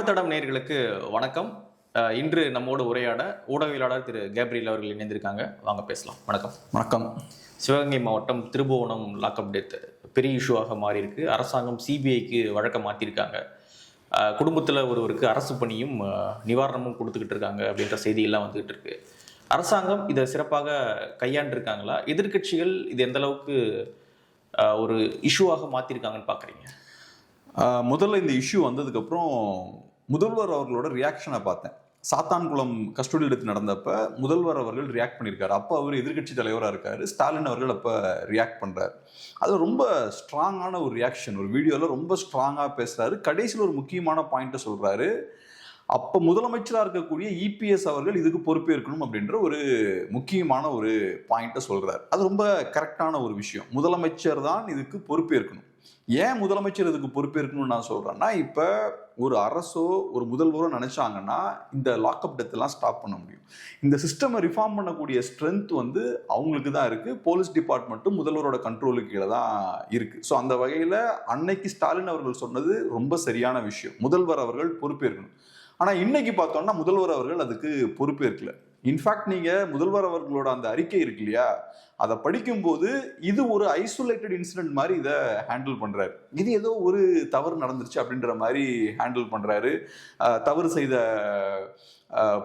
தமிழ் தடம் நேயர்களுக்கு வணக்கம். இன்று நம்மோடு உரையாட ஊடகவியலாளர் திரு கேப்ரியல் அவர்கள் இணைந்திருக்காங்க. வாங்க பேசலாம். வணக்கம். வணக்கம். சிவகங்கை மாவட்டம் திருபுவனம் லாக்அப் டெத் பெரிய இஷ்யூவாக மாறி இருக்கு அரசாங்கம் சிபிஐக்கு வழக்க மாற்றிருக்காங்க குடும்பத்தில் ஒருவருக்கு அரசு பணியும் நிவாரணமும் கொடுத்துக்கிட்டு இருக்காங்க அப்படின்ற செய்தியெல்லாம் வந்துகிட்டு இருக்கு. அரசாங்கம் இதை சிறப்பாக கையாண்டிருக்காங்களா? எதிர்க்கட்சிகள் இது எந்த அளவுக்கு ஒரு இஷ்யூவாக மாற்றிருக்காங்கன்னு பார்க்குறீங்க முதல்ல இந்த இஷ்யூ வந்ததுக்கப்புறம் முதல்வர் அவர்களோட ரியாக்ஷனை பார்த்தேன். சாத்தான்குளம் கஸ்டடி எடுத்து நடந்தப்ப முதல்வர் அவர்கள் ரியாக்ட் பண்ணியிருக்காரு. அப்போ அவர் எதிர்கட்சி தலைவராக இருக்காரு. ஸ்டாலின் அவர்கள் அப்போ ரியாக்ட் பண்ணுறாரு அது ரொம்ப ஸ்ட்ராங்கான ஒரு ரியாக்ஷன் ஒரு வீடியோவில் ரொம்ப ஸ்ட்ராங்காக பேசுகிறாரு கடைசியில் ஒரு முக்கியமான பாயிண்ட்டை சொல்கிறாரு அப்போ முதலமைச்சராக இருக்கக்கூடிய இபிஎஸ் அவர்கள் இதுக்கு பொறுப்பேற்கணும் அப்படின்ற ஒரு முக்கியமான ஒரு பாயிண்ட்டை சொல்கிறார் அது ரொம்ப கரெக்டான ஒரு விஷயம். முதலமைச்சர் தான் இதுக்கு பொறுப்பேற்கணும் ஏன் முதலமைச்சர் இதுக்கு பொறுப்பேற்கணும்னு நான் சொல்கிறேன்னா இப்போ ஒரு அரசோ ஒரு முதல்வரோ நினச்சாங்கன்னா இந்த லாக்அப் டெத்தெல்லாம் ஸ்டாப் பண்ண முடியும். இந்த சிஸ்டமை ரிஃபார்ம் பண்ணக்கூடிய ஸ்ட்ரென்த் வந்து அவங்களுக்கு தான் இருக்குது போலீஸ் டிபார்ட்மெண்ட்டும் முதல்வரோட கண்ட்ரோலுக்கு கீழே தான் இருக்குது ஸோ அந்த வகையில் அன்னைக்கு ஸ்டாலின் அவர்கள் சொன்னது ரொம்ப சரியான விஷயம். முதல்வர் அவர்கள் பொறுப்பேற்கணும். ஆனால் இன்னைக்கு பார்த்தோம்னா முதல்வர் அவர்கள் அதுக்கு பொறுப்பேற்கல. இன்ஃபேக்ட் நீங்கள் முதல்வர் அவர்களோட அந்த அறிக்கை இருக்கு இல்லையா? அதை படிக்கும்போது இது ஒரு ஐசோலேட்டட் இன்சிடென்ட் மாதிரி இதை ஹேண்டில் பண்ணுறாரு இது ஏதோ ஒரு தவறு நடந்துருச்சு அப்படின்ற மாதிரி ஹேண்டில் பண்ணுறாரு தவறு செய்த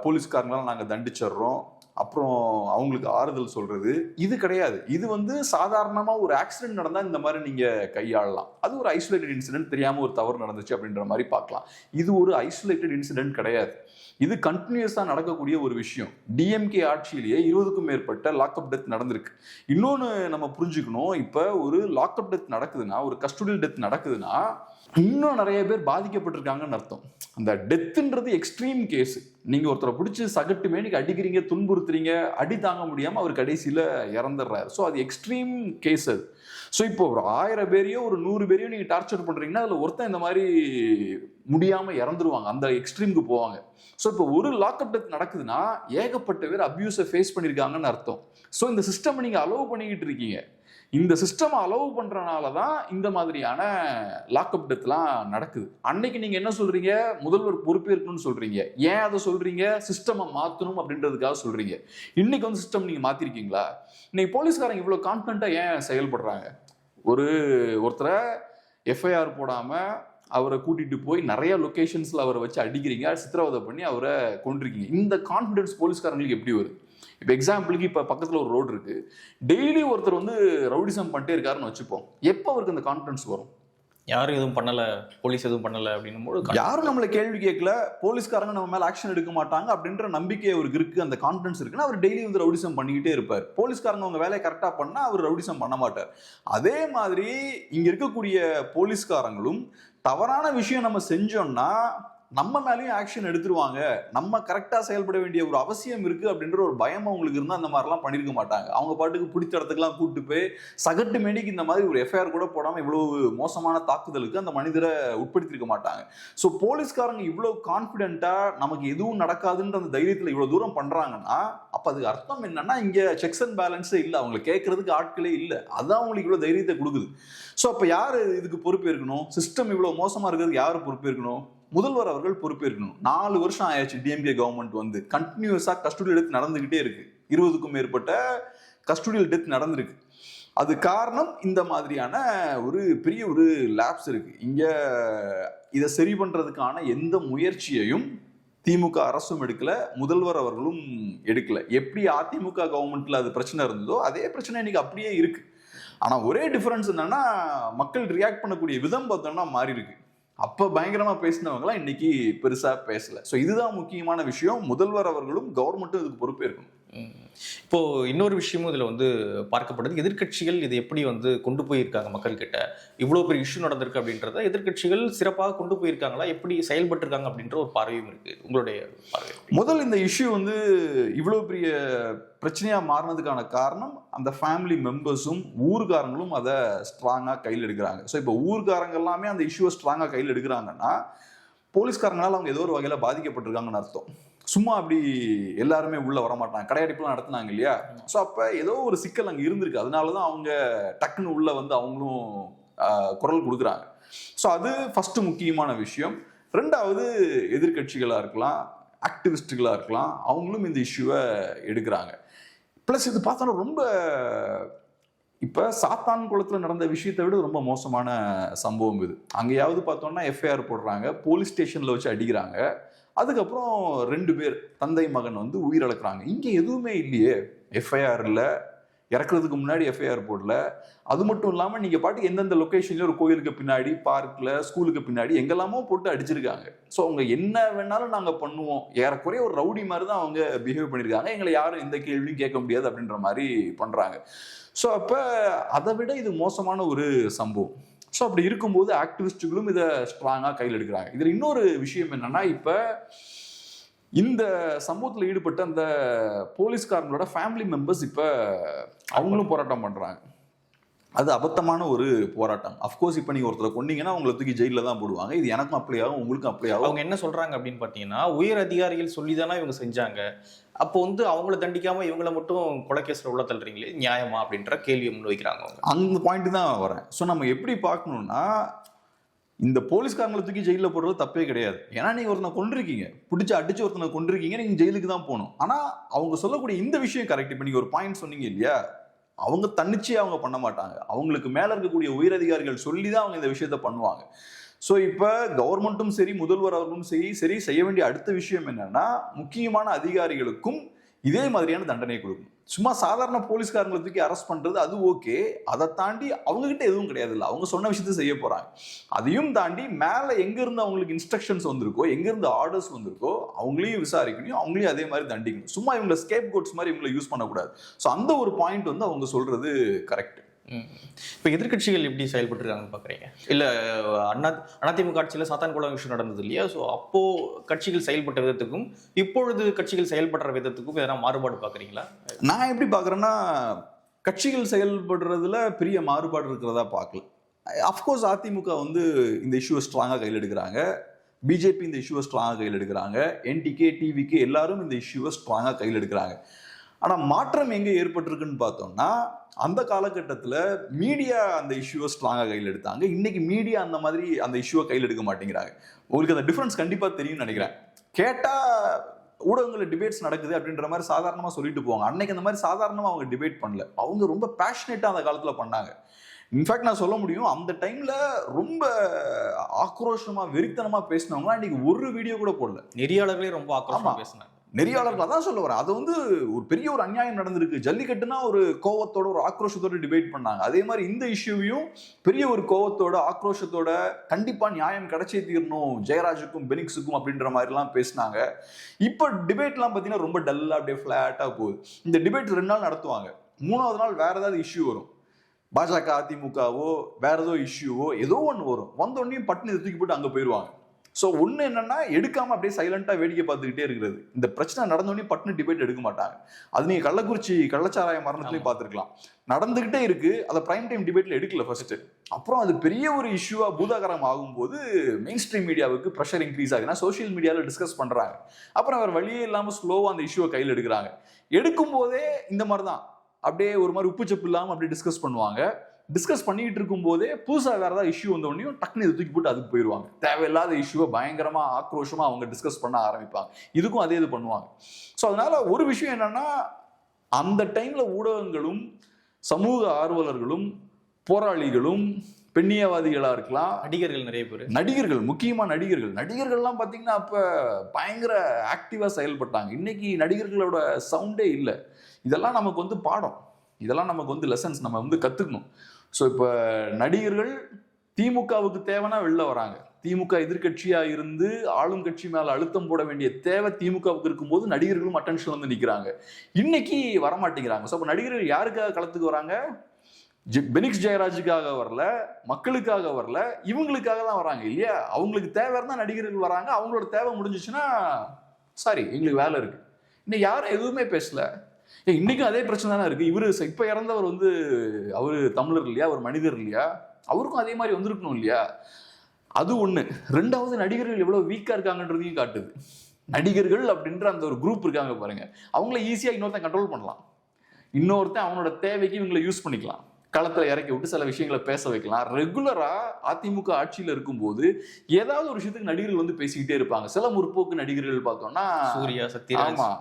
போலீஸ்காரங்களாம் நாங்கள் தண்டிச்சிடுறோம். அப்புறம் அவங்களுக்கு ஆறுதல் சொல்றது. இது கிடையாது. இது வந்து சாதாரணமாக ஒரு ஆக்சிடென்ட் நடந்தா இந்த மாதிரி நீங்க கையாளலாம். அது ஒரு ஐசோலேட்டட் இன்சிடென்ட் தெரியாம ஒரு தவறு நடந்துச்சு அப்படின்ற மாதிரி பார்க்கலாம். இது ஒரு ஐசோலேட்டட் இன்சிடென்ட் கிடையாது. இது கண்டினியூஸாக நடக்கக்கூடிய ஒரு விஷயம். டிஎம்கே ஆட்சியிலேயே இருபதுக்கும் மேற்பட்ட லாக்அப் டெத் நடந்திருக்கு. இன்னொன்று நம்ம புரிஞ்சுக்கணும். இப்போ ஒரு லாக்அப் டெத் நடக்குதுன்னா ஒரு கஸ்டடியல் டெத் நடக்குதுன்னா இன்னும் நிறைய பேர் பாதிக்கப்பட்டிருக்காங்கன்னு அர்த்தம். அந்த டெத்துன்றது எக்ஸ்ட்ரீம் கேஸ் நீங்கள் ஒருத்தரை பிடிச்சி சகட்டு மேனிக்கு அடிக்கிறீங்க துன்புறுத்துறீங்க அடி தாங்க முடியாமல் அவர் கடைசியில் இறந்துடுறாரு. ஸோ அது எக்ஸ்ட்ரீம் கேஸ் அது. ஸோ இப்போ ஒரு ஆயிரம் பேரையோ ஒரு நூறு பேரையோ நீங்கள் டார்ச்சர் பண்ணுறீங்கன்னா அதில் ஒருத்தன் இந்த மாதிரி முடியாமல் இறந்துருவாங்க. அந்த எக்ஸ்ட்ரீமுக்கு போவாங்க. ஸோ இப்போ ஒரு லாக்அப் டெத் நடக்குதுன்னா ஏகப்பட்ட பேர் அப்யூஸை ஃபேஸ் பண்ணியிருக்காங்கன்னு அர்த்தம். ஸோ இந்த சிஸ்டம் நீங்கள் அலோவ் பண்ணிக்கிட்டு இருக்கீங்க. இந்த சிஸ்டம் அலோவ் பண்ணுறனால தான் இந்த மாதிரியான லாக்அப் டெத்லாம் நடக்குது. அன்னைக்கு நீங்கள் என்ன சொல்கிறீங்க முதல்வர் பொறுப்பேற்கணும்னு சொல்கிறீங்க ஏன் அதை சொல்கிறீங்க சிஸ்டமை மாற்றணும் அப்படின்றதுக்காக சொல்கிறீங்க இன்னைக்கு வந்து சிஸ்டம் நீங்கள் மாற்றிருக்கீங்களா இன்னைக்கு போலீஸ்காரங்க இவ்வளோ கான்ஃபிடண்ட்டாக ஏன் செயல்படுறாங்க? ஒரு ஒருத்தரை எஃப்ஐஆர் போடாமல் அவரை கூட்டிகிட்டு போய் நிறைய லொக்கேஷன்ஸில் அவரை வச்சு அடிக்கிறீங்க சித்திரவதை பண்ணி அவரை கொண்டிருக்கீங்க இந்த கான்ஃபிடென்ஸ் போலீஸ்காரங்களுக்கு எப்படி வருது? இப்போ எக்ஸாம்பிளுக்கு இப்போ பக்கத்தில் ஒரு ரோடு இருக்கு. டெய்லி ஒருத்தர் வந்து ரவுடிசம் பண்ணிட்டே இருக்காருன்னு வச்சுப்போம். எப்போ அவருக்கு அந்த கான்ஃபிடன்ஸ் வரும்? யாரும் எதுவும் பண்ணல போலீஸ் எதுவும் பண்ணல அப்படின்னும் போது யாரும் நம்மளை கேள்வி கேட்கல. போலீஸ்காரங்க நம்ம மேல ஆக்ஷன் எடுக்க மாட்டாங்க அப்படின்ற நம்பிக்கை அவருக்கு இருக்கு. அந்த கான்ஃபிடன்ஸ் இருக்குன்னா அவர் டெய்லி வந்து ரவுடிசம் பண்ணிக்கிட்டே இருப்பார். போலீஸ்காரங்க அவங்க வேலையை கரெக்டா பண்ணா அவர் ரவுடிசம் பண்ண மாட்டார். அதே மாதிரி இங்க இருக்கக்கூடிய போலீஸ்காரங்களும் தவறான விஷயம் நம்ம செஞ்சோம்னா நம்ம மேலேயும் ஆக்ஷன் எடுத்துருவாங்க. நம்ம கரெக்டாக செயல்பட வேண்டிய ஒரு அவசியம் இருக்குது அப்படின்ற ஒரு பயம் அவங்களுக்கு இருந்தால் அந்த மாதிரிலாம் பண்ணியிருக்க மாட்டாங்க. அவங்க பாட்டுக்கு பிடிச்ச இடத்துக்குலாம் கூப்பிட்டு போய் சகட்டு மேடிக்கு இந்த மாதிரி ஒரு எஃப்ஐஆர் கூட போடாமல் இவ்வளவு மோசமான தாக்குதலுக்கு அந்த மனிதரை உட்படுத்திருக்க மாட்டாங்க. ஸோ போலீஸ்காரங்க இவ்வளோ கான்ஃபிடென்ட்டாக நமக்கு எதுவும் நடக்காதுன்ற அந்த தைரியத்தில் இவ்வளோ தூரம் பண்ணுறாங்கன்னா அப்போ அதுக்கு அர்த்தம் என்னன்னா இங்கே செக்ஸ் அண்ட் பேலன்ஸே இல்லை. அவங்களை கேட்கறதுக்கு ஆட்களே இல்லை. அதுதான் அவங்களுக்கு இவ்வளோ தைரியத்தை கொடுக்குது. ஸோ அப்போ யார் இதுக்கு பொறுப்பேற்கணும்? சிஸ்டம் இவ்வளோ மோசமாக இருக்கிறதுக்கு யார் பொறுப்பேற்கணும்? முதல்வர் அவர்கள் பொறுப்பேற்கணும். நாலு வருஷம் ஆயாச்சு டிஎம்கே கவர்மெண்ட் வந்து. கண்டினியூஸா கஸ்டடியில் டெத் நடந்துகிட்டே இருக்கு. இருபதுக்கும் மேற்பட்ட கஸ்டடியில் டெத் நடந்திருக்கு. அது காரணம் இந்த மாதிரியான ஒரு பெரிய ஒரு லேப்ஸ் இருக்கு. இங்க இதை சரி பண்றதுக்கான எந்த முயற்சியையும் திமுக அரசும் எடுக்கல முதல்வர் அவர்களும் எடுக்கல. எப்படி அதிமுக கவர்மெண்ட்ல அது பிரச்சனை இருந்ததோ அதே பிரச்சனை இன்னைக்கு அப்படியே இருக்கு. ஆனா ஒரே டிஃபரன்ஸ் என்னன்னா மக்கள் ரியாக்ட் பண்ணக்கூடிய விதம் பார்த்தோம்னா மாறி இருக்கு அப்ப பயங்கரமா பேசினவங்களாம் இன்னைக்கு பெருசா பேசல. சோ இதுதான் முக்கியமான விஷயம். முதல்வர் அவர்களும் கவர்மெண்ட்டும் இதுக்கு பொறுப்பேற்கணும். இப்போ இன்னொரு விஷயமும் இதில் வந்து பார்க்கப்படுது. எதிர்க்கட்சிகள் இதை எப்படி வந்து கொண்டு போயிருக்காங்க மக்கள் கிட்ட பெரிய இஷ்யூ நடந்திருக்கு அப்படின்றத எதிர்க்கட்சிகள் சிறப்பாக கொண்டு போயிருக்காங்களா? எப்படி செயல்பட்டுருக்காங்க அப்படின்ற ஒரு பார்வையும் இருக்கு. உங்களுடைய பார்வை முதல் இந்த இஷ்யூ வந்து இவ்வளோ பெரிய பிரச்சனையாக மாறினதுக்கான காரணம் அந்த ஃபேமிலி மெம்பர்ஸும் ஊர்காரங்களும் அதை ஸ்ட்ராங்காக கையில் எடுக்கிறாங்க. ஸோ இப்போ ஊர்காரங்க எல்லாமே அந்த இஷ்யூவை ஸ்ட்ராங்காக கையில் எடுக்கிறாங்கன்னா போலீஸ்காரங்களால் அவங்க ஏதோ ஒரு வகையில் பாதிக்கப்பட்டிருக்காங்கன்னு அர்த்தம். சும்மா அப்படி எல்லாருமே உள்ள வர மாட்டாங்க நடத்தினாங்க இல்லையா? ஸோ அப்ப ஏதோ ஒரு சிக்கல் அங்கே இருந்திருக்கு. அதனால தான் அவங்க டக்குன்னு உள்ள வந்து அவங்களும் குரல் கொடுக்குறாங்க. ஸோ அது ஃபர்ஸ்ட் முக்கியமான விஷயம். ரெண்டாவது எதிர்கட்சிகளாக இருக்கலாம் ஆக்டிவிஸ்ட்டுகளாக இருக்கலாம் அவங்களும் இந்த இஷ்யூவை எடுக்கிறாங்க. ப்ளஸ் இது பார்த்தோன்னா ரொம்ப இப்போ சாத்தான் குளத்தில் நடந்த விஷயத்தை விட ரொம்ப மோசமான சம்பவம் இது. அங்கேயாவது பார்த்தோன்னா எஃப்ஐஆர் போடுறாங்க. போலீஸ் ஸ்டேஷனில் வச்சு அடிக்கிறாங்க. அதுக்கப்புறம் ரெண்டு பேர் தந்தை மகன் வந்து உயிரிழக்கிறாங்க இங்கே எதுவுமே இல்லையே. எஃப்ஐஆர் இல்லை. இறக்குறதுக்கு முன்னாடி எஃப்ஐஆர் போடல. அது மட்டும் இல்லாமல் நீங்கள் பாட்டுக்கு எந்தெந்த லொக்கேஷன்ல ஒரு கோயிலுக்கு பின்னாடி பார்க்கில் ஸ்கூலுக்கு பின்னாடி எங்கெல்லாமோ போட்டு அடிச்சிருக்காங்க. ஸோ அவங்க என்ன வேணாலும் நாங்கள் பண்ணுவோம். ஏறக்குறைய ஒரு ரவுடி மாதிரி தான் அவங்க பிஹேவ் பண்ணியிருக்காங்க. எங்களை யாரும் எந்த கேள்வியும் கேட்க முடியாது அப்படின்ற மாதிரி பண்ணுறாங்க ஸோ அப்போ அதை விட இது மோசமான ஒரு சம்பவம். ஸோ அப்படி இருக்கும்போது ஆக்டிவிஸ்ட்டுகளும் இதை ஸ்ட்ராங்காக கையில் எடுக்கிறாங்க. இதில் இன்னொரு விஷயம் என்னன்னா இப்போ இந்த சம்பவத்தில் ஈடுபட்ட அந்த போலீஸ்காரங்களோட ஃபேமிலி மெம்பர்ஸ் இப்போ அவங்களும் போராட்டம் பண்ணுறாங்க அது அபத்தமான ஒரு போராட்டம். அஃப்கோர்ஸ் இப்போ நீங்கள் ஒருத்தரை கொன்னீங்கன்னா அவங்களை தூக்கி ஜெயிலில் தான் போடுவாங்க. இது எனக்கும் அப்ளை ஆகும் உங்களுக்கும் அப்ளை ஆகும் அவங்க என்ன சொல்றாங்க அப்படின்னு பார்த்தீங்கன்னா உயர் அதிகாரிகள் சொல்லி தானே இவங்க செஞ்சாங்க. அப்போ வந்து அவங்கள தண்டிக்காம இவங்கள மட்டும் கொலைகேஸ்ல உள்ள தள்ளுறீங்களே நியாயமா அப்படின்ற கேள்வியை முன்வைக்கிறாங்க அவங்க. அந்த பாயிண்ட் தான் வரேன். ஸோ நம்ம எப்படி பார்க்கணும்னா இந்த போலீஸ்காரங்களை தூக்கி ஜெயிலில் போடுறது தப்பே கிடையாது. ஏன்னா நீங்க ஒருத்தனை கொண்டிருக்கீங்க பிடிச்சி அடிச்சு ஒருத்தனை கொண்டிருக்கீங்க நீங்க ஜெயிலுக்கு தான் போகணும். ஆனா அவங்க சொல்லக்கூடிய இந்த விஷயம் கரெக்ட் இப்போ நீங்க ஒரு பாயிண்ட் சொன்னீங்க இல்லையா? அவங்க தன்னிச்சையா அவங்க பண்ண மாட்டாங்க. அவங்களுக்கு மேலே இருக்கக்கூடிய உயரதிகாரிகள் சொல்லி தான் அவங்க இந்த விஷயத்த பண்ணுவாங்க. ஸோ இப்போ கவர்மெண்ட்டும் சரி முதல்வர் அவர்களும் சரி சரி செய்ய வேண்டிய அடுத்த விஷயம் என்னன்னா முக்கியமான அதிகாரிகளுக்கும் இதே மாதிரியான தண்டனை கொடுக்கணும். சும்மா சாதாரண போலீஸ்காரங்களை தூக்கி அரெஸ்ட் பண்ணுறது அது ஓகே அதை தாண்டி அவங்கக்கிட்ட எதுவும் கிடையாது இல்லை அவங்க சொன்ன விஷயத்த செய்ய போகிறாங்க அதையும் தாண்டி மேலே எங்கேருந்து அவங்களுக்கு இன்ஸ்ட்ரக்ஷன்ஸ் வந்திருக்கோ எங்கேருந்து ஆர்டர்ஸ் வந்திருக்கோ அவங்களையும் விசாரிக்கணும் அவங்களையும் அதே மாதிரி தண்டிக்கணும். சும்மா இவங்களை ஸ்கேப் கோட்ஸ் மாதிரி இவங்களை யூஸ் பண்ணக்கூடாது. ஸோ அந்த ஒரு பாயிண்ட் வந்து அவங்க சொல்கிறது கரெக்ட் இப்போ எதிர்க்கட்சிகள் எப்படி செயல்பட்டுருக்காங்கன்னு பார்க்குறீங்க இல்லை அண்ணா அதிமுக ஆட்சியில் சாத்தான்குளம் விஷயம் நடந்தது இல்லையா? ஸோ அப்போது கட்சிகள் செயல்பட்ட விதத்துக்கும் இப்பொழுது கட்சிகள் செயல்படுற விதத்துக்கும் எதனா மாறுபாடு பார்க்குறீங்களா நான் எப்படி பார்க்குறேன்னா கட்சிகள் செயல்படுறதுல பெரிய மாறுபாடு இருக்கிறதா பார்க்கல அஃப்கோர்ஸ் அதிமுக வந்து இந்த இஷ்யூவை ஸ்ட்ராங்காக கையில் எடுக்கிறாங்க. பிஜேபி இந்த இஷ்யூவை ஸ்ட்ராங்காக கையில் எடுக்கிறாங்க. என்டிகே டிவிகே எல்லாரும் இந்த இஷ்யூவை ஸ்ட்ராங்காக கையில் எடுக்கிறாங்க. ஆனால் மாற்றம் எங்கே ஏற்பட்டிருக்குன்னு பார்த்தோம்னா அந்த காலகட்டத்தில் மீடியா அந்த இஷ்யூவை ஸ்ட்ராங்காக கையில் எடுத்தாங்க. இன்னைக்கு மீடியா அந்த மாதிரி அந்த இஷ்யூவை கையில் எடுக்க மாட்டேங்கிறாங்க. உங்களுக்கு அந்த டிஃப்ரென்ஸ் கண்டிப்பாக தெரியும்னு நினைக்கிறேன். கேட்டால் ஊடகங்களில் டிபேட்ஸ் நடக்குது அப்படின்ற மாதிரி சாதாரணமாக சொல்லிட்டு போவாங்க. அன்னைக்கு அந்த மாதிரி சாதாரணமாக அவங்க டிபேட் பண்ணல. அவங்க ரொம்ப பேஷனேட்டாக அந்த காலத்தில் பண்ணாங்க. இன்ஃபேக்ட் நான் சொல்ல முடியும் அந்த டைம்ல ரொம்ப ஆக்ரோஷமா வெறித்தனமா பேசினவங்க இன்னைக்கு ஒரு வீடியோ கூட போடல. நெறியாளர்களே ரொம்ப ஆக்ரோஷமா ஆமா. பேசினாங்க. நெறியாளர்கள் அதான் சொல்ல வரேன் அது வந்து ஒரு பெரிய ஒரு அநியாயம் நடந்திருக்கு. ஜல்லிக்கட்டுனா ஒரு கோவத்தோட ஒரு ஆக்ரோஷத்தோட டிபேட் பண்ணாங்க. அதே மாதிரி இந்த இஷ்யூவையும் பெரிய ஒரு கோவத்தோட ஆக்ரோஷத்தோட கண்டிப்பா நியாயம் கிடைச்சே தீரணும். ஜெயராஜுக்கும் பெனிக்ஸுக்கும் அப்படின்ற மாதிரிலாம் பேசினாங்க. இப்போ டிபேட்லாம் பார்த்தீங்கன்னா ரொம்ப டல்லாக அப்படியே ஃப்ளாட்டாக போகுது. இந்த டிபேட் ரெண்டு நாள் நடத்துவாங்க. மூணாவது நாள் வேற ஏதாவது இஷ்யூ வரும். பாஜக அதிமுகவோ வேற ஏதோ இஷ்யூவோ ஏதோ ஒன்று வரும். வந்தோடனே பட்டுன்னு தூக்கி போட்டு அங்கே போயிடுவாங்க ஸோ ஒன்று என்னன்னா எடுக்காம அப்படியே சைலண்டாக வேடிக்கை பார்த்துக்கிட்டே இருக்கிறது. இந்த பிரச்சனை நடந்த உடனே பட்டுன்னு டிபேட் எடுக்க மாட்டாங்க. அது நீங்க கள்ளக்குறிச்சி கள்ளச்சாராய மரணத்திலேயே ஆமா. பார்த்துருக்கலாம். நடந்துகிட்டே இருக்கு அதை பிரைம் டைம் டிபேட்ல எடுக்கல ஃபர்ஸ்ட் அப்புறம் அது பெரிய ஒரு இஷ்யூவா பூதாகரம் ஆகும்போது மெயின் ஸ்ட்ரீம் மீடியாவுக்கு ப்ரெஷர் இன்க்ரீஸ் ஆகுதுன்னா சோஷியல் மீடியாவில் டிஸ்கஸ் பண்றாங்க. அப்புறம் வேற வழியே இல்லாமல் ஸ்லோவா அந்த இஷ்யூவை கையில் எடுக்கிறாங்க. எடுக்கும் போதே இந்த மாதிரி தான் அப்படியே ஒரு மாதிரி உப்பு சப்பு இல்லாமல் அப்படியே டிஸ்கஸ் பண்ணுவாங்க. டிஸ்கஸ் பண்ணிட்டு இருக்கும் போதே புதுசாக வேற ஏதாவது இஷ்யூ வந்த உடனே டக்குனு இதை தூக்கி போட்டு அதுக்கு போயிடுவாங்க. தேவையில்லாத இஷ்யூவை பயங்கரமா ஆக்ரோஷமா அவங்க டிஸ்கஸ் பண்ண ஆரம்பிப்பாங்க. இதுக்கும் அதே இது பண்ணுவாங்க. ஸோ அதனால ஒரு விஷயம் என்னன்னா அந்த டைம்ல ஊடகங்களும் சமூக ஆர்வலர்களும் போராளிகளும் பெண்ணியவாதிகளா இருக்கலாம். நடிகர்கள் நிறைய பேர். நடிகர்கள் முக்கியமா நடிகர்கள். நடிகர்கள்லாம் பாத்தீங்கன்னா அப்ப பயங்கர ஆக்டிவா செயல்பட்டாங்க. இன்னைக்கு நடிகர்களோட சவுண்டே இல்லை. இதெல்லாம் நமக்கு வந்து பாடம். இதெல்லாம் நமக்கு வந்து லெசன்ஸ் நம்ம வந்து கத்துக்கணும். ஸோ இப்போ நடிகர்கள் திமுகவுக்கு தேவைன்னா வெளில வராங்க. திமுக எதிர்கட்சியாக இருந்து ஆளும் கட்சி மேலே அழுத்தம் போட வேண்டிய தேவை திமுகவுக்கு இருக்கும்போது நடிகர்களும் அட்டென்ஷன் வந்து நிற்கிறாங்க இன்னைக்கு வரமாட்டேங்கிறாங்க. ஸோ அப்போ நடிகர்கள் யாருக்காக களத்துக்கு வராங்க? ஜெ- பெனிக்ஸ் ஜெயராஜுக்காக வரல மக்களுக்காக வரல இவங்களுக்காக தான் வராங்க இல்லையா? அவங்களுக்கு தேவை இருந்தால் நடிகர்கள் வராங்க. அவங்களோட தேவை முடிஞ்சிச்சுன்னா சாரி எங்களுக்கு வேலை இருக்கு. இன்னும் யாரும் எதுவுமே பேசல. இன்னைக்கும் அதே பிரச்சனை தானே இருக்கு. இவரு இப்ப இறந்தவர் வந்து அவரு தமிழர் இல்லையா? அவர் மனிதர் இல்லையா? அவருக்கும் அதே மாதிரி வந்திருக்கணும் இல்லையா? அது ஒண்ணு. ரெண்டாவது நடிகர்கள் எவ்வளவு வீக்கா இருக்காங்கன்றதையும் காட்டுது. நடிகர்கள் அப்படின்ற அந்த ஒரு குரூப் இருக்காங்க பாருங்க. அவங்கள ஈஸியா இன்னொருத்தன் கண்ட்ரோல் பண்ணலாம். இன்னொருத்தன் அவனோட தேவைக்கு இவங்களை யூஸ் பண்ணிக்கலாம். களத்துல இறக்கி விட்டு சில விஷயங்களை பேச வைக்கலாம். ரெகுலரா அதிமுக ஆட்சியில இருக்கும்போது ஏதாவது ஒரு விஷயத்துக்கு நடிகர்கள் வந்து பேசிக்கிட்டே இருப்பாங்க. சில முற்போக்கு நடிகர்கள் பார்த்தோம்னா சூர்யா சத்யராஜ். ஆமா.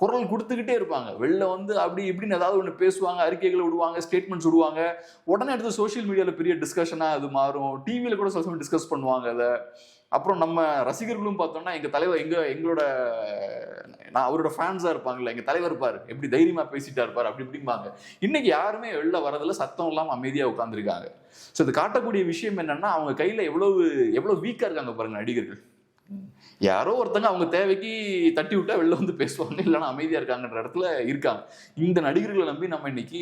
குரல் கொடுத்துக்கிட்டே இருப்பாங்க. வெளில வந்து அப்படி இப்படின்னு ஏதாவது ஒன்று பேசுவாங்க அறிக்கைகளை விடுவாங்க ஸ்டேட்மெண்ட்ஸ் விடுவாங்க. உடனே எடுத்து சோஷியல் மீடியாவில் பெரிய டிஸ்கஷனாக அது மாறும். டிவியில் கூட சில சமயம் டிஸ்கஸ் பண்ணுவாங்க அதை. அப்புறம் நம்ம ரசிகர்களும் பார்த்தோம்னா எங்கள் தலைவர் எங்கள் எங்களோட நான் அவரோட ஃபேன்ஸாக இருப்பாங்கல்ல எங்கள் தலைவர் இருப்பார். எப்படி தைரியமாக பேசிட்டா இருப்பார் அப்படி இப்படிம்பாங்க. இன்னைக்கு யாருமே வெளில வரதில் சத்தம் இல்லாமல் அமைதியாக உட்காந்துருக்காங்க ஸோ இது காட்டக்கூடிய விஷயம் என்னென்னா அவங்க கையில் எவ்வளவு எவ்வளோ வீக்காக இருக்காங்க பாருங்கள் நடிகர்கள். யாரோ ஒருத்தங்க அவங்க தேவைக்கு தட்டி விட்டா வெளில வந்து பேசுவாங்க இல்லைன்னா அமைதியா இருக்காங்கன்ற இடத்துல இருக்காங்க. இந்த நடிகர்களை நம்பி நம்ம இன்னைக்கு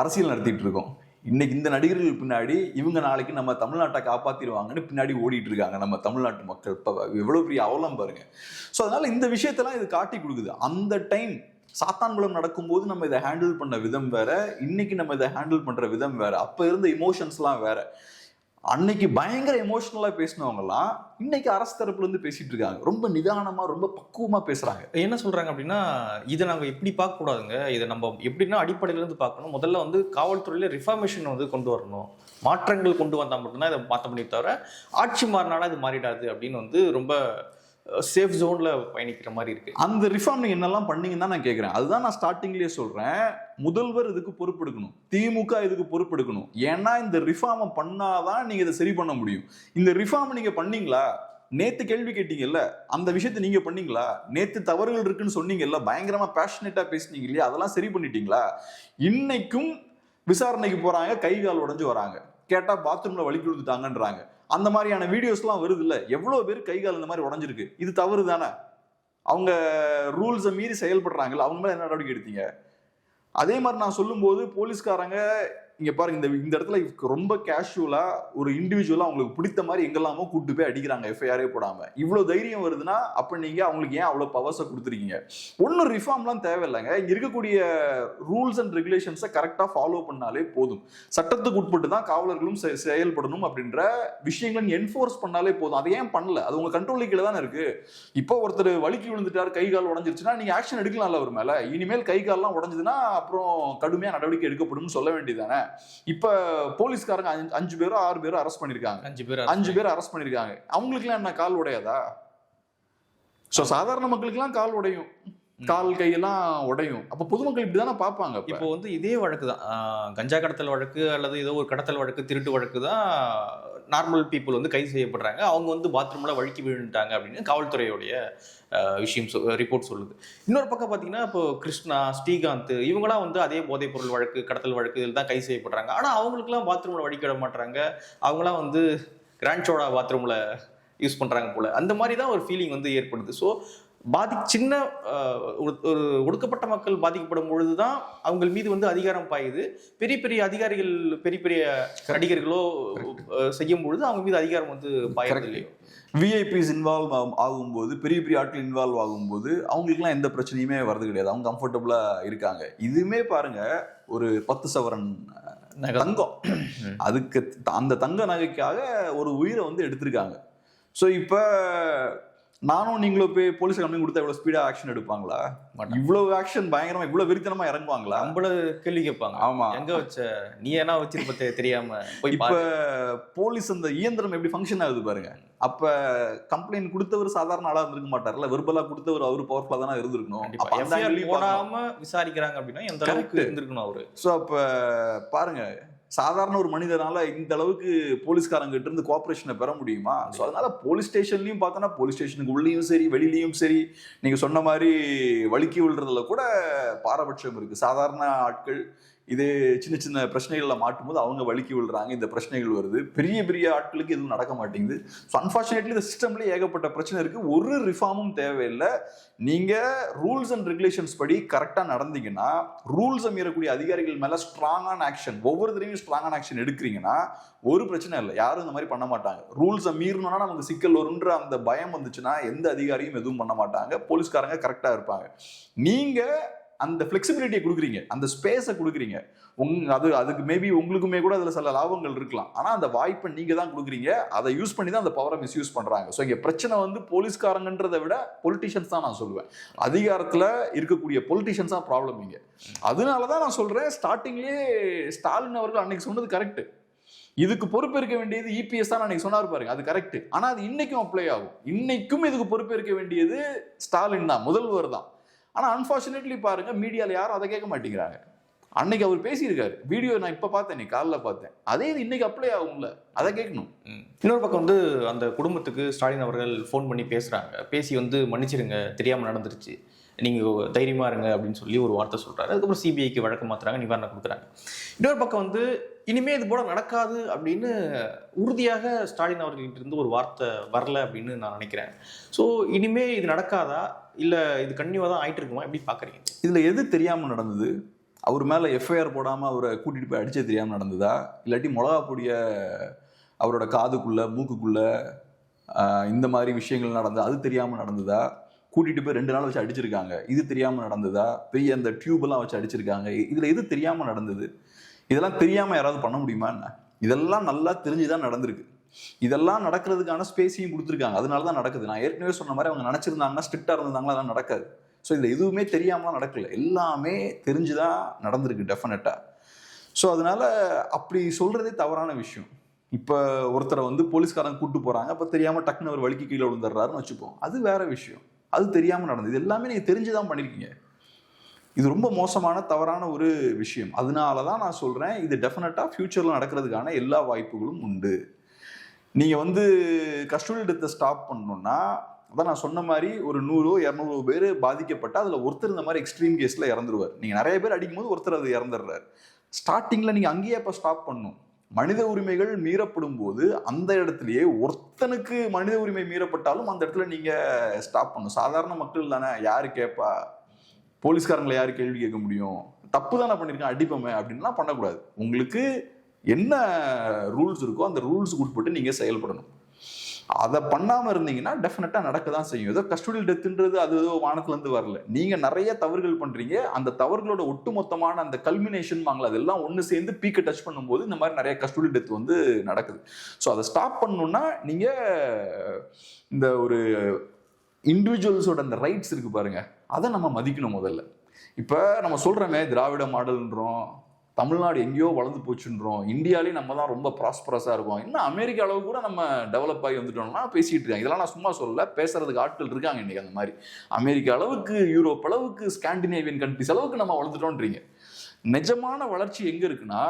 அரசியல் நடத்திட்டு இருக்கோம். இன்னைக்கு இந்த நடிகர்கள் பின்னாடி இவங்க நாளைக்கு நம்ம தமிழ்நாட்டை காப்பாத்திடுவாங்கன்னு பின்னாடி ஓடிட்டு இருக்காங்க நம்ம தமிழ்நாட்டு மக்கள். இப்போ எவ்வளவு பெரிய அவலம் பாருங்க. ஸோ அதனால இந்த விஷயத்தெல்லாம் இது காட்டி கொடுக்குது. அந்த டைம் சாத்தான்குளம் நடக்கும்போது நம்ம இதை ஹேண்டில் பண்ண விதம் வேற இன்னைக்கு நம்ம இதை ஹேண்டில் பண்ற விதம் வேற. அப்ப இருந்த இமோஷன்ஸ்லாம் வேற. அன்னைக்கு பயங்கர எமோஷனலா பேசினவங்கலாம் இன்னைக்கு அரசு தரப்புல இருந்து பேசிட்டு இருக்காங்க. ரொம்ப நிதானமா ரொம்ப பக்குவமா பேசுறாங்க. என்ன சொல்றாங்க அப்படின்னா இதை நாங்க எப்படி பார்க்க கூடாதுங்க இதை நம்ம எப்படின்னா அடிப்படையில இருந்து பார்க்கணும். முதல்ல வந்து காவல்துறையில ரிஃபார்மேஷன் வந்து கொண்டு வரணும். மாற்றங்கள் கொண்டு வந்தா மட்டும்தான் இதை மாற்ற முடியும் தவிர ஆட்சி மாறினாலும் இது மாறிடாது அப்படின்னு வந்து ரொம்ப சேஃப் ஜோனில் பயணிக்கிற மாதிரி இருக்குது அந்த ரிஃபார்ம் நீங்கள் என்னெல்லாம் பண்ணீங்கன்னு தான் நான் கேட்குறேன் அதுதான் நான் ஸ்டார்டிங்லேயே சொல்கிறேன் முதல்வர் இதுக்கு பொறுப்பெடுக்கணும். திமுக இதுக்கு பொறுப்பெடுக்கணும். ஏன்னா இந்த ரிஃபார்மை பண்ணாதான் நீங்கள் இதை சரி பண்ண முடியும். இந்த ரிஃபார்ம் நீங்கள் பண்ணீங்களா? நேத்து கேள்வி கேட்டீங்கல்ல அந்த விஷயத்தை நீங்க பண்ணீங்களா? நேத்து தவறுகள் இருக்குன்னு சொன்னீங்கல்ல பயங்கரமா பேஷனேட்டா பேசுனீங்க இல்லையா? அதெல்லாம் சரி பண்ணிட்டீங்களா? இன்னைக்கும் விசாரணைக்கு போறாங்க கை கால் உடஞ்சி வராங்க. கேட்டா பாத்ரூம்ல வலிக்கு விழுந்துட்டாங்கன்றாங்க அந்த மாதிரியான வீடியோஸ்லாம் வருது இல்லை எவ்வளோ பேர் கை கால் இந்த மாதிரி உடஞ்சிருக்கு? இது தவறு தானே? அவங்க ரூல்ஸை மீறி செயல்படுறாங்கல்ல அவங்க மேலே என்ன நடவடிக்கை எடுத்தீங்க? அதே மாதிரி நான் சொல்லும்போது போலீஸ்காரங்க இங்க பாருங்க இந்த இந்த இடத்துல ரொம்ப கேஷுவலா ஒரு இண்டிவிஜுவலா அவங்களுக்கு பிடித்த மாதிரி எங்கெல்லாமோ கூட்டு போய் அடிக்கிறாங்க எஃப்ஐஆரே போடாம. இவ்வளவு தைரியம் வருதுன்னா அப்ப நீங்க அவங்களுக்கு ஏன் அவ்வளவு பவர்ஸை கொடுத்துருக்கீங்க? ஒன்றும் ரிஃபார்ம்லாம் தேவையில்லைங்க. இங்க இருக்கக்கூடிய ரூல்ஸ் அண்ட் ரெகுலேஷன்ஸை கரெக்டா ஃபாலோ பண்ணாலே போதும். சட்டத்துக்கு உட்பட்டு தான் காவலர்களும் செ- செயல்படணும் அப்படின்ற விஷயங்களை என்ஃபோர்ஸ் பண்ணாலே போதும். அதை ஏன் பண்ணல? அது உங்க கண்ட்ரோலுக்கு கீழே தானே இருக்கு. இப்போ ஒருத்தர் வலிக்கு விழுந்துட்டார் கை கால் உடஞ்சிருச்சுன்னா நீங்க ஆக்ஷன் எடுக்கலாம்ல அவர் மேல. இனிமேல் கை கால்லாம் உடஞ்சதுன்னா அப்புறம் கடுமையா நடவடிக்கை எடுக்கப்படும்னு சொல்ல வேண்டியதானே இப்ப போலீஸ்காரங்க அஞ்சு- அஞ்சு பேரோ ஆறு பேரோ அரெஸ்ட் பண்ணிருக்காங்க. அஞ்சு பேர் அஞ்சு பேர் அரெஸ்ட் பண்ணிருக்காங்க. அவங்களுக்குலாம் என்ன கால் உடையாதா? சோ சாதாரண மக்களுக்கெல்லாம் கால் உடையும். கால் கையெல்லாம் உடையும். அப்ப பொதுமக்கள் இப்படிதானே பார்ப்பாங்க. இப்போ வந்து இதே வழக்கு தான். கஞ்சா கடத்தல் வழக்கு அல்லது ஏதோ ஒரு கடத்தல் வழக்கு திருட்டு வழக்கு தான் நார்மல் பீப்புள் வந்து கைது செய்யப்படுறாங்க. அவங்க வந்து பாத்ரூம்ல வழுக்கி விழுந்துட்டாங்க அப்படின்னு காவல்துறையுடைய விஷயம் ரிப்போர்ட் சொல்லுது. இன்னொரு பக்கம் பார்த்தீங்கன்னா இப்போ கிருஷ்ணா ஸ்ரீகாந்த் இவங்களாம் வந்து அதே போதைப் பொருள் வழக்கு கடத்தல் வழக்கு இதில் தான் கைது செய்யப்படுறாங்க. ஆனால் அவங்களுக்குலாம் பாத்ரூம்ல வழிக்க விட மாட்டாங்க அவங்களாம் வந்து கிராண்ட் சோடா பாத்ரூம்ல யூஸ் பண்றாங்க போல. அந்த மாதிரி தான் ஒரு ஃபீலிங் வந்து ஏற்படுது. ஸோ பாதி சின்ன ஒரு ஒடுக்கப்பட்ட மக்கள் பாதிக்கப்படும் பொழுதுதான் அவங்க மீது வந்து அதிகாரம் பாயுது. பெரிய பெரிய அதிகாரிகள் பெரிய பெரிய நடிகர்களோ செய்யும் பொழுது அவங்க மீது அதிகாரம் வந்து பாயறது இல்லையோ விஐபிஸ் இன்வால்வ் ஆகும்போது பெரிய பெரிய ஆட்கள் இன்வால்வ் ஆகும்போது அவங்களுக்குலாம் எந்த பிரச்சனையுமே வரது கிடையாது. அவங்க கம்ஃபர்டபுளா இருக்காங்க. இதுவுமே பாருங்க ஒரு பத்து சவரன். தங்கம். அதுக்கு அந்த தங்க நகைக்காக ஒரு உயிரை வந்து எடுத்திருக்காங்க. ஸோ இப்போ நானும் நீங்களும் போய் போலீஸ் கம்பெனி கொடுத்தா இவ்வளவு ஸ்பீடா ஆக்ஷன் எடுப்பாங்களா. இவ்வளவு ஆக்ஷன் பயங்கரமா இவ்வளவு வெறித்தனமா இறங்குவாங்களா? நம்மள கேள்வி கேட்பாங்க. ஆமா. எங்க வச்ச நீ என்ன வச்சிருப்ப தெரியாம இப்ப போலீஸ் அந்த இயந்திரம் எப்படி ஃபங்க்ஷன் ஆகுது பாருங்க. அப்ப கம்ப்ளைண்ட் கொடுத்தவர் சாதாரண ஆளா இருந்திருக்க மாட்டார்ல. வெர்பலா கொடுத்தவர் அவரு பவர்ஃபுல்லா தானே இருந்திருக்கணும். போடாம விசாரிக்கிறாங்க அப்படின்னா எந்த அளவுக்கு. இருந்திருக்கணும் அவரு? ஸோ அப்போ பாருங்க. சாதாரண ஒரு மனிதனால இந்த அளவுக்கு போலீஸ்காரங்க கிட்ட இருந்து கோஆபரேஷனை பெற முடியுமா? ஸோ அதனால போலீஸ் ஸ்டேஷன்லயும் பார்த்தோன்னா போலீஸ் ஸ்டேஷனுக்கு உள்ளேயும் சரி வெளியிலயும் சரி நீங்க சொன்ன மாதிரி வழுக்கி விழுறதுல கூட பாரபட்சம் இருக்கு. சாதாரண ஆட்கள் இது சின்ன சின்ன பிரச்சனைகளில் மாட்டும் போது அவங்க வழுக்கி விழுறாங்க இந்த பிரச்சனைகள் வருது. பெரிய பெரிய ஆட்களுக்கு எதுவும் நடக்க மாட்டேங்குது. ஸோ அன்பார்ச்சுனேட்லி இந்த சிஸ்டம்ல ஏகப்பட்ட பிரச்சனை இருக்கு. ஒரு ரிஃபார்மும் தேவையில்லை. நீங்க ரூல்ஸ் அண்ட் ரெகுலேஷன்ஸ் படி கரெக்டாக நடந்தீங்கன்னா ரூல்ஸை மீறக்கூடிய அதிகாரிகள் மேலே ஸ்ட்ராங்கான ஆக்ஷன் ஒவ்வொரு தடவையும் ஸ்ட்ராங்கான ஆக்ஷன் எடுக்கிறீங்கன்னா ஒரு பிரச்சனை இல்லை. யாரும் இந்த மாதிரி பண்ண மாட்டாங்க. ரூல்ஸை மீறணும்னா நமக்கு சிக்கல் வரும்ன்ற அந்த பயம் வந்துச்சுன்னா எந்த அதிகாரியும் எதுவும் பண்ண மாட்டாங்க. போலீஸ்காரங்க கரெக்டாக இருப்பாங்க. நீங்க அந்த ஃப்ளெக்சிபிலிட்டியை கொடுக்குறீங்க. அந்த ஸ்பேஸை கொடுக்குறீங்க. உங் அது அதுக்கு மேபி உங்களுக்குமே கூட அதில் சில லாபங்கள் இருக்கலாம். ஆனால் அந்த வாய்ப்பை நீங்கள் தான் கொடுக்குறீங்க. அதை யூஸ் பண்ணி தான் அந்த பவரை மிஸ்யூஸ் பண்ணுறாங்க ஸோ இங்கே பிரச்சனை வந்து போலீஸ்காரங்கன்றதை விட பொலிட்டிஷியன்ஸ் தான் நான் சொல்லுவேன். அதிகாரத்தில் இருக்கக்கூடிய பொலிட்டிஷியன்ஸ் தான் ப்ராப்ளம் இங்கே. அதனால தான் நான் சொல்கிறேன் ஸ்டார்டிங்லேயே ஸ்டாலின் அவர்கள் அன்னைக்கு சொன்னது கரெக்ட் இதுக்கு பொறுப்பேற்க வேண்டியது இபிஎஸ் தான் அன்னைக்கு சொன்னார் பாருங்க. அது கரெக்ட் ஆனால் அது இன்னைக்கும் அப்ளை ஆகும். இன்னைக்கும் இதுக்கு பொறுப்பேற்க வேண்டியது ஸ்டாலின் தான் முதல்வர் தான். ஆனால் அன்ஃபார்ச்சுனேட்லி பாருங்க மீடியாவில் யாரும் அதை கேட்க மாட்டேங்கிறாங்க. அன்னைக்கு அவர் பேசியிருக்காரு. வீடியோ நான் இப்ப பார்த்தேன் நீ காலைல பார்த்தேன். அதே இது இன்னைக்கு அப்ளை ஆகும்ல? அதை கேட்கணும். இன்னொரு பக்கம் வந்து அந்த குடும்பத்துக்கு ஸ்டாலின் அவர்கள் ஃபோன் பண்ணி பேசுறாங்க. பேசி வந்து மன்னிச்சிடுங்க தெரியாம நடந்துருச்சு. நீங்க தைரியமா இருங்க அப்படின்னு சொல்லி ஒரு வார்த்தை சொல்றாரு. அதுக்கப்புறம் சிபிஐக்கு வழக்கு மாத்துறாங்க நிவாரணம் கொடுக்குறாங்க. இன்னொரு பக்கம் வந்து இனிமே இது போல நடக்காது அப்படின்னு உறுதியாக ஸ்டாலின் அவர்கள்ட்ட இருந்து ஒரு வார்த்தை வரல அப்படின்னு நான் நினைக்கிறேன். ஸோ இனிமே இது நடக்காதா? இல்ல இது கன்னியூவா தான் ஆயிட்டு இருக்குமா? எப்படி பாக்குறீங்க? இதுல எது தெரியாம நடந்தது? அவர் மேலே எஃப்ஐஆர் போடாமல் அவரை கூட்டிட்டு போய் அடிச்சே தெரியாமல் நடந்ததா? இல்லாட்டி மிளகா பொடிய அவரோட காதுக்குள்ள மூக்குக்குள்ள இந்த மாதிரி விஷயங்கள் நடந்தது அது தெரியாமல் நடந்ததா? கூட்டிட்டு போய் ரெண்டு நாள் வச்சு அடிச்சிருக்காங்க. இது தெரியாமல் நடந்ததா? பெரிய அந்த டியூப்லாம் எல்லாம் வச்சு அடிச்சிருக்காங்க. இதில் எது தெரியாமல் நடந்தது? இதெல்லாம் தெரியாமல் யாராவது பண்ண முடியுமா என்ன? இதெல்லாம் நல்லா தெரிஞ்சுதான் நடந்திருக்கு. இதெல்லாம் நடக்கிறதுக்கான ஸ்பேஸையும் கொடுத்துருக்காங்க. அதனால தான் நடக்குது. நான் ஏற்கனவே சொன்ன மாதிரி அவங்க நினச்சிருந்தாங்கன்னா ஸ்ட்ரிக்டாக இருந்தாங்களா அதெல்லாம் நடக்காது. ஸோ இதில் எதுவுமே தெரியாமலாம் நடக்கல. எல்லாமே தெரிஞ்சு தான் நடந்திருக்கு டெஃபினட்டாக ஸோ அதனால அப்படி சொல்கிறதே தவறான விஷயம். இப்போ ஒருத்தரை வந்து போலீஸ்காரங்க கூட்டு போகிறாங்க அப்போ தெரியாமல் டக்குன்னு அவர் வலிக்கு கீழே விழுந்துடுறாருன்னு வச்சுப்போம். அது வேற விஷயம். அது தெரியாமல் நடந்தது. இது எல்லாமே தெரிஞ்சு தான் பண்ணியிருக்கீங்க இது ரொம்ப மோசமான தவறான ஒரு விஷயம். அதனால தான் நான் சொல்கிறேன் இது டெஃபினட்டாக ஃப்யூச்சரில் நடக்கிறதுக்கான எல்லா வாய்ப்புகளும் உண்டு. நீங்கள் வந்து கஸ்டோடியல் டெத்தை ஸ்டாப் பண்ணணுன்னா அதான் நான் சொன்ன மாதிரி ஒரு நூறோ இரநூறு பேர் பாதிக்கப்பட்ட அதில் ஒருத்தர் இந்த மாதிரி எக்ஸ்ட்ரீம் கேஸில் இறந்துருவார். நீங்கள் நிறைய பேர் அடிக்கும்போது ஒருத்தர் அது இறந்துடுறாரு ஸ்டார்டிங்கில் நீங்கள் அங்கேயே அப்போ ஸ்டாப் பண்ணும் மனித உரிமைகள் மீறப்படும் போது அந்த இடத்துலயே ஒருத்தனுக்கு மனித உரிமை மீறப்பட்டாலும் அந்த இடத்துல நீங்க ஸ்டாப் பண்ணணும். சாதாரண மக்கள் தானே யாரு கேட்பா போலீஸ்காரங்களை யாரு கேள்வி கேட்க முடியும்? தப்பு தானே பண்ணிருக்கேன் அடிப்போமே அப்படின்லாம் பண்ணக்கூடாது. உங்களுக்கு என்ன ரூல்ஸ் இருக்கோ அந்த ரூல்ஸுக்கு உட்பட்டு நீங்க செயல்படணும். அதை பண்ணாமல் இருந்தீங்கன்னா டெஃபினட்டாக நடக்க தான் செய்யும். ஏதோ கஸ்டோடியல் டெத்துன்றது அது ஏதோ வானத்துலேருந்து வரல. நீங்கள் நிறைய தவறுகள் பண்ணுறீங்க அந்த தவறுகளோட ஒட்டுமொத்தமான அந்த கல்மினேஷன் வாங்கல அதெல்லாம் ஒன்று சேர்ந்து பீக்கை டச் பண்ணும்போது இந்த மாதிரி நிறைய கஸ்டோடியல் டெத் வந்து நடக்குது. ஸோ அதை ஸ்டாப் பண்ணணும்னா நீங்கள் இந்த ஒரு இண்டிவிஜுவல்ஸோட அந்த ரைட்ஸ் இருக்குது பாருங்கள் அதை நம்ம மதிக்கணும் முதல்ல. இப்போ நம்ம சொல்கிறோமே திராவிட மாடல்ன்றோம் தமிழ்நாடு எங்கேயோ வளர்ந்து போச்சுன்றோம். இந்தியாலே நம்ம தான் ரொம்ப ப்ராஸ்பரஸாக இருக்கோம். இன்னும் அமெரிக்கா அளவு கூட நம்ம டெவலப் ஆகி வந்துட்டோம்னா பேசிகிட்டு இருக்காங்க. இதெல்லாம் நான் சும்மா சொல்லல. பேசுறதுக்கு ஆட்கள் இருக்காங்க இன்னைக்கு அந்த மாதிரி. அமெரிக்கா அளவுக்கு யூரோப் அளவுக்கு ஸ்காண்டினேவியன் கண்ட்ரிஸ் அளவுக்கு நம்ம வளர்ந்துட்டோன்றீங்க. நிஜமான வளர்ச்சி எங்கே இருக்குன்னா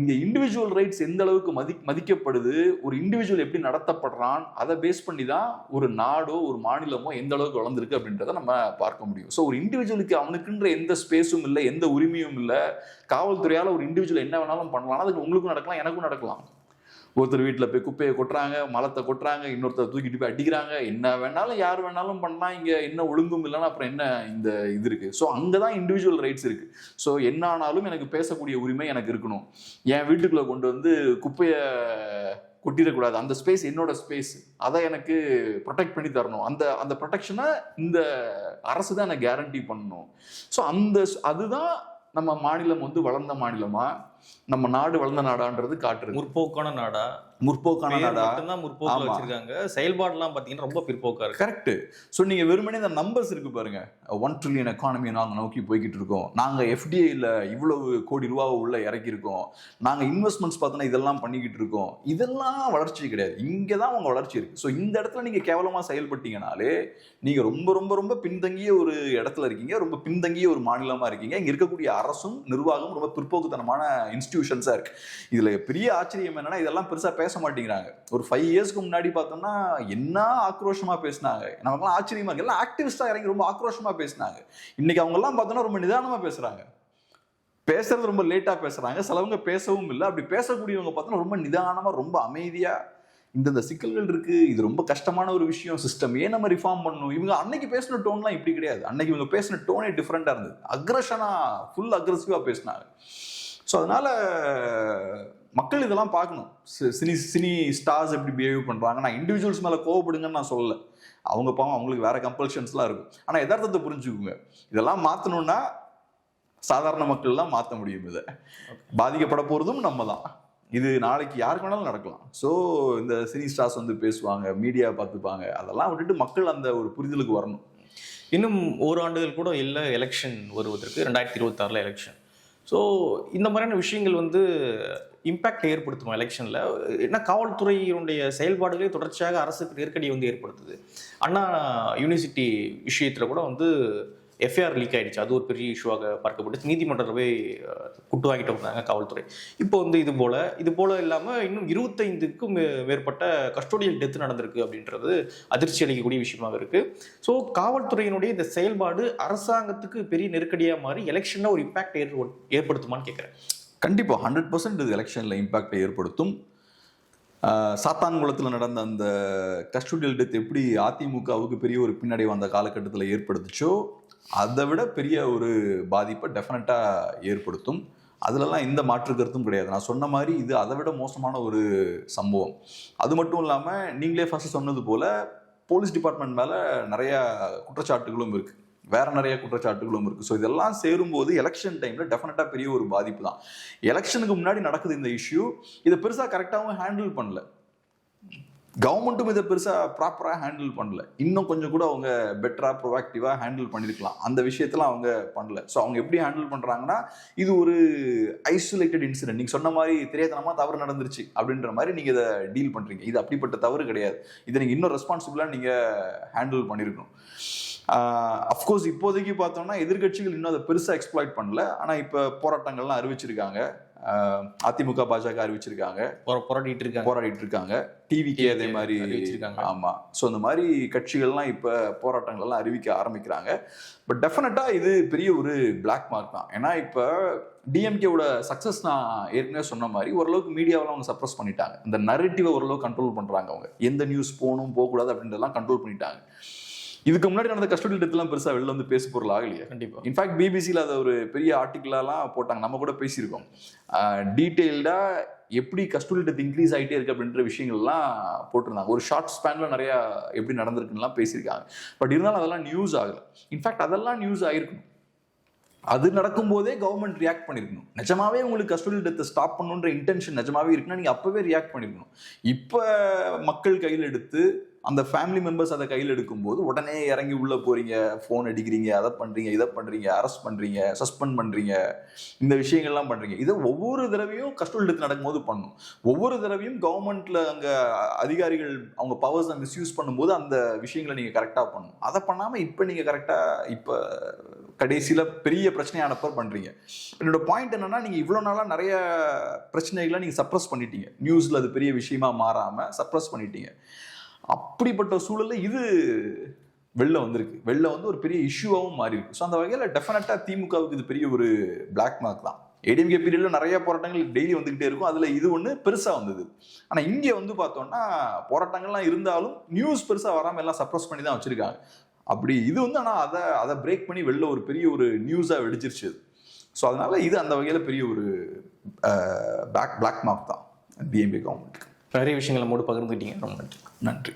இங்க இண்டிவிஜுவல் ரைட்ஸ் எந்த அளவுக்கு மதி மதிக்கப்படுது ஒரு இண்டிவிஜுவல் எப்படி நடத்தப்படுறான் அதை பேஸ் பண்ணி தான் ஒரு நாடோ ஒரு மாநிலமோ எந்த அளவுக்கு வளர்ந்துருக்கு அப்படின்றத நம்ம பார்க்க முடியும். ஸோ ஒரு இண்டிவிஜுவலுக்கு அவனுக்குன்ற எந்த ஸ்பேஸும் இல்லை எந்த உரிமையும் இல்லை காவல்துறையால் ஒரு இண்டிவிஜுவல் என்ன வேணாலும் பண்ணலாம் அதுக்கு உங்களுக்கும் நடக்கலாம் எனக்கும் நடக்கலாம். ஒருத்தர் வீட்டில் போய் குப்பையை கொட்டுறாங்க மலத்தை கொட்டுறாங்க இன்னொருத்தர் தூக்கிட்டு போய் அடிக்கிறாங்க. என்ன வேணாலும் யார் வேணாலும் பண்ணலாம். இங்கே என்ன ஒழுங்கும் இல்லைன்னா அப்புறம் என்ன இந்த இது இருக்குது ஸோ அங்கே தான் இண்டிவிஜுவல் ரைட்ஸ் இருக்குது ஸோ என்ன ஆனாலும் எனக்கு பேசக்கூடிய உரிமை எனக்கு இருக்கணும். என் வீட்டுக்குள்ளே கொண்டு வந்து குப்பையை கொட்டிடக்கூடாது. அந்த ஸ்பேஸ் என்னோட ஸ்பேஸ் அதை எனக்கு ப்ரொடெக்ட் பண்ணி தரணும். அந்த அந்த ப்ரொடெக்ஷனை இந்த அரசு தான் எனக்கு கேரண்டி பண்ணணும். ஸோ அந்த அதுதான் நம்ம மாநிலம் வந்து வளர்ந்த மாநிலமாக நம்ம நாடு வளர்ந்த நாடான்றது காட்டுறது முற்போக்கான நாடா? முற்போக்கான நாடா? முற்போக்கில் ஆமா. வச்சிருக்காங்க. செயல்பாடுலாம் பாத்தீங்கன்னா ரொம்ப பிற்போக்கா இருக்கு. கரெக்ட் ஸோ நீங்க வெறுமனே இந்த நம்பர்ஸ் இருக்கு பாருங்க. ஒன் ட்ரில்லியன் எக்கானமி நாங்க நோக்கி போய்கிட்டு இருக்கோம். நாங்க எஃப்டிஐல இவ்வளவு கோடி ரூபாவை உள்ள இறக்கியிருக்கோம். நாங்க இன்வெஸ்ட்மெண்ட்ஸ் பார்த்தோன்னா இதெல்லாம் பண்ணிக்கிட்டு இருக்கோம். இதெல்லாம் வளர்ச்சி கிடையாது. இங்கே தான் உங்க வளர்ச்சி இருக்கு. ஸோ இந்த இடத்துல நீங்க கேவலமா செயல்பட்டீங்கனாலே நீங்க ரொம்ப ரொம்ப ரொம்ப பின்தங்கிய ஒரு இடத்துல இருக்கீங்க. ரொம்ப பின்தங்கிய ஒரு மாநிலமா இருக்கீங்க. இங்க இருக்கக்கூடிய அரசும் நிர்வாகம் ரொம்ப பிற்போக்குத்தனமான இன்ஸ்டிடியூஷன்ஸா இருக்கு. இதுல பெரிய ஆச்சரியம் என்னன்னா இதெல்லாம் பெருசா பேச மாட்டேங்கிறாங்க ஒரு ஃபைவ் இயர்ஸ்க்கு முன்னாடி பார்த்தோம்னா என்ன ஆக்ரோஷமாக பேசினாங்க? நமக்குலாம் ஆச்சரியமாக இருக்கு. எல்லாம் ஆக்டிவிஸ்டாக இறங்கி ரொம்ப ஆக்ரோஷமாக பேசினாங்க. இன்னைக்கு அவங்கெல்லாம் பார்த்தோன்னா ரொம்ப நிதானமாக பேசுகிறாங்க பேசுறது ரொம்ப லேட்டாக பேசுகிறாங்க சிலவங்க பேசவும் இல்லை. அப்படி பேசக்கூடியவங்க பார்த்தோன்னா ரொம்ப நிதானமாக ரொம்ப அமைதியாக இந்தந்த சிக்கல்கள் இருக்குது இது ரொம்ப கஷ்டமான ஒரு விஷயம் சிஸ்டம் ஏன் நம்ம ரிஃபார்ம் பண்ணணும்? இவங்க அன்னைக்கு பேசின டோன்லாம் இப்படி கிடையாது. அன்னைக்கு இவங்க பேசின டோனே டிஃப்ரெண்ட்டாக இருந்தது. அக்ரஷனா ஃபுல் அக்ரஸிவாக பேசினாங்க. ஸோ அதனால் மக்கள் இதெல்லாம் பார்க்கணும். சி- சினி சினி ஸ்டார்ஸ் எப்படி பிஹேவ் பண்ணுறாங்க நான் இண்டிவிஜுவல்ஸ் மேலே கோவப்படுங்கன்னு நான் சொல்லலை. அவங்க பாவம் அவங்களுக்கு வேற கம்பல்ஷன்ஸ்லாம் இருக்கும். ஆனால் எதார்த்தத்தை புரிஞ்சுக்குங்க. இதெல்லாம் மாற்றணுன்னா சாதாரண மக்கள்லாம் மாற்ற முடியும் இதை. பாதிக்கப்பட போகிறதும் நம்ம தான் இது நாளைக்கு யாருக்கு வேணாலும் நடக்கலாம். ஸோ இந்த சினி ஸ்டார்ஸ் வந்து பேசுவாங்க மீடியா பார்த்துப்பாங்க. அதெல்லாம் விட்டுட்டு மக்கள் அந்த ஒரு புரிதலுக்கு வரணும். இன்னும் ஓராண்டுகள் கூட இல்லை எலெக்ஷன் வருவதற்கு. ரெண்டாயிரத்தி இருபத்தாறில் எலெக்ஷன் ஸோ இந்த மாதிரியான விஷயங்கள் வந்து இம்பேக்ட் ஏற்படுத்தணும் எலெக்ஷனில் ஏன்னா காவல்துறையினுடைய செயல்பாடுகளே தொடர்ச்சியாக அரசுக்கு நெருக்கடி வந்து ஏற்படுத்துது. அண்ணா யூனிவர்சிட்டி விஷயத்தில் கூட வந்து எஃப்ஐஆர் லீக் ஆகிடுச்சு அது ஒரு பெரிய இஷ்யூவாக பார்க்கப்பட்டுச்சு நீதிமன்றத்தில் போய் குட்டு வாங்கிட்டு வந்தாங்க காவல்துறை. இப்போ வந்து இது போல் இது போல் இல்லாமல் இன்னும் இருபத்தைந்துக்கும் மேற்பட்ட கஸ்டோடியல் டெத் நடந்திருக்கு அப்படின்றது அதிர்ச்சி அளிக்கக்கூடிய விஷயமாக இருக்குது ஸோ காவல்துறையினுடைய இந்த செயல்பாடு அரசாங்கத்துக்கு பெரிய நெருக்கடியாக மாறி எலெக்ஷனில் ஒரு இம்பாக்ட் ஏற்படுத்துமான்னு கேட்குறேன் கண்டிப்பாக ஹண்ட்ரட் பர்சன்ட் இது எலெக்ஷனில் இம்பாக்டை ஏற்படுத்தும். சாத்தான்குளத்தில் நடந்த அந்த கஸ்டோடியல் டெத் எப்படி அதிமுகவுக்கு பெரிய ஒரு பின்னடைவு அந்த காலகட்டத்தில் ஏற்படுத்துச்சோ அதை விட பெரிய ஒரு பாதிப்பை டெஃபினட்டாக ஏற்படுத்தும். அதுலலாம் எந்த மாற்று கருத்தும் கிடையாது. நான் சொன்ன மாதிரி இது அதை விட மோசமான ஒரு சம்பவம். அது மட்டும் இல்லாமல் நீங்களே ஃபஸ்ட்டு சொன்னது போல் போலீஸ் டிபார்ட்மெண்ட் மேலே நிறையா குற்றச்சாட்டுகளும் இருக்குது வேற நிறைய குற்றச்சாட்டுகளும் இருக்கு. ஸோ இதெல்லாம் சேரும்போது எலெக்ஷன் டைம்ல டெஃபினட்டா பெரிய ஒரு பாதிப்பு தான். எலெக்ஷனுக்கு முன்னாடி நடக்குது இந்த இஷ்யூ இதை பெருசா கரெக்டாகவும் ஹேண்டில் பண்ணல. கவர்மெண்ட்டும் இதை பெருசாக ப்ராப்பராக ஹேண்டில் பண்ணல. இன்னும் கொஞ்சம் கூட அவங்க பெட்டராக ப்ரொவாக்டிவாக ஹேண்டில் பண்ணியிருக்கலாம் அந்த விஷயத்தெல்லாம் அவங்க பண்ணல. ஸோ அவங்க எப்படி ஹேண்டில் பண்ணுறாங்கன்னா இது ஒரு ஐசோலேட்டட் இன்சிடென்ட் நீங்கள் சொன்ன மாதிரி தெரியாதனமாக தவறு நடந்துருச்சு அப்படின்ற மாதிரி நீங்கள் இதை டீல் பண்ணுறீங்க இது அப்படிப்பட்ட தவறு கிடையாது. இதை நீங்கள் இன்னும் ரெஸ்பான்சிபிளாக நீங்கள் ஹேண்டில் பண்ணியிருக்கணும் அஃப்கோர்ஸ் இப்போதைக்கு பார்த்தோம்னா எதிர்க்கட்சிகள் இன்னும் அதை பெருசாக எக்ஸ்ப்ளாய்ட் பண்ணல. ஆனால் இப்போ போராட்டங்கள்லாம் அறிவிச்சிருக்காங்க. அதிமுக பாஜக அறிவிச்சிருக்காங்க. போரா- போராடிட்டு இருக்காங்க போராடிட்டு இருக்காங்க டிவிக்கே அதே மாதிரி அறிவிச்சிருக்காங்க. ஆமா. ஸோ இந்த மாதிரி கட்சிகள்லாம் இப்போ போராட்டங்கள் எல்லாம் அறிவிக்க ஆரம்பிக்கிறாங்க. பட் டெஃபினட்டா இது பெரிய ஒரு பிளாக் மார்க் தான். ஏன்னா இப்போ டிஎம்கேவோட சக்ஸஸ் நான் ஏற்கனவே சொன்ன மாதிரி ஓரளவுக்கு மீடியாவெல்லாம் அவங்க சப்ரஸ் பண்ணிட்டாங்க. இந்த நரேட்டிவை ஓரளவுக்கு கண்ட்ரோல் பண்றாங்க அவங்க. எந்த நியூஸ் போகணும் போகக்கூடாது அப்படின்றதெல்லாம் கண்ட்ரோல் பண்ணிட்டாங்க. இதுக்கு முன்னாடி நடந்த கஸ்டடி டெத்லாம் பெருசா வெளில வந்து பேசு பொருள் ஆகலையே. கண்டிப்பா. இன்ஃபேக்ட் பிபிசியில் அதை ஒரு பெரிய ஆர்டிக்கிளாலாம் போட்டாங்க. நம்ம கூட பேசியிருக்கோம். டீட்டெயில்டாக எப்படி கஸ்டடி டெத் இன்க்ரீஸ் ஆகிட்டே இருக்கு அப்படின்ற விஷயங்கள்லாம் போட்டிருந்தாங்க. ஒரு ஷார்ட் ஸ்பேனில் நிறையா எப்படி நடந்திருக்குன்னுலாம் பேசியிருக்காங்க. பட் இருந்தாலும் அதெல்லாம் நியூஸ் ஆகலை. இன்ஃபேக்ட் அதெல்லாம் நியூஸ் ஆகிருக்கணும் அது நடக்கும்போதே கவர்மெண்ட் ரியாக்ட் பண்ணிருக்கணும். நிஜமாவே உங்களுக்கு கஸ்டடி டெத்தை ஸ்டாப் பண்ணணுன்ற இன்டென்ஷன் நிஜமாவே இருக்குன்னா நீங்க அப்பவே ரியாக்ட் பண்ணிருக்கணும். இப்போ மக்கள் கையில் எடுத்து அந்த ஃபேமிலி மெம்பர்ஸ் அதை கையில் எடுக்கும்போது உடனே இறங்கி உள்ளே போகிறீங்க ஃபோன் அடிக்கிறீங்க அதை பண்ணுறீங்க இதை பண்ணுறீங்க அரெஸ்ட் பண்ணுறீங்க சஸ்பெண்ட் பண்ணுறீங்க இந்த விஷயங்கள்லாம் பண்ணுறீங்க இதை ஒவ்வொரு தடவையும் கஸ்டடி டெத் நடக்கும்போது பண்ணும். ஒவ்வொரு தடவையும் கவர்மெண்ட்டில் அங்கே அதிகாரிகள் அவங்க பவர்ஸை மிஸ்யூஸ் பண்ணும்போது அந்த விஷயங்களை நீங்கள் கரெக்டாக பண்ணணும். அதை பண்ணாமல் இப்போ நீங்கள் கரெக்டாக இப்போ கடைசியில் பெரிய பிரச்சனையானப்ப பண்ணுறீங்க என்னோட பாயிண்ட் என்னென்னா நீங்கள் இவ்வளோ நாளாக நிறைய பிரச்சனைகளை நீங்கள் சப்ரஸ் பண்ணிட்டீங்க. நியூஸில் அது பெரிய விஷயமா மாறாமல் சப்ரஸ் பண்ணிட்டீங்க. அப்படிப்பட்ட சூழலில் இது வெளில வந்திருக்கு. வெளில வந்து ஒரு பெரிய இஷ்யூவாகவும் மாறி இருக்கு ஸோ அந்த வகையில் டெஃபினட்டாக திமுகவுக்கு இது பெரிய ஒரு பிளாக் மார்க் தான். ஏடிஎம்கே பீரியடில் நிறைய போராட்டங்கள் டெய்லி வந்துக்கிட்டே இருக்கும். அதில் இது ஒன்று பெருசாக வந்தது. ஆனால் இங்கே வந்து பார்த்தோம்னா போராட்டங்கள்லாம் இருந்தாலும் நியூஸ் பெருசாக வராமல் எல்லாம் சப்ரஸ் பண்ணி தான் வச்சிருக்காங்க. அப்படி இது வந்து ஆனால் அதை அதை பிரேக் பண்ணி வெளில ஒரு பெரிய ஒரு நியூஸாக வெடிச்சிருச்சு ஸோ அதனால் இது அந்த வகையில் பெரிய ஒரு பேக் பிளாக் மார்க் தான். டிஎம்பி கவர்மெண்ட்டுக்கு நிறைய விஷயங்களை மூடு பகிர்ந்துக்கிட்டீங்க. ரொம்ப நன்றி. நன்றி.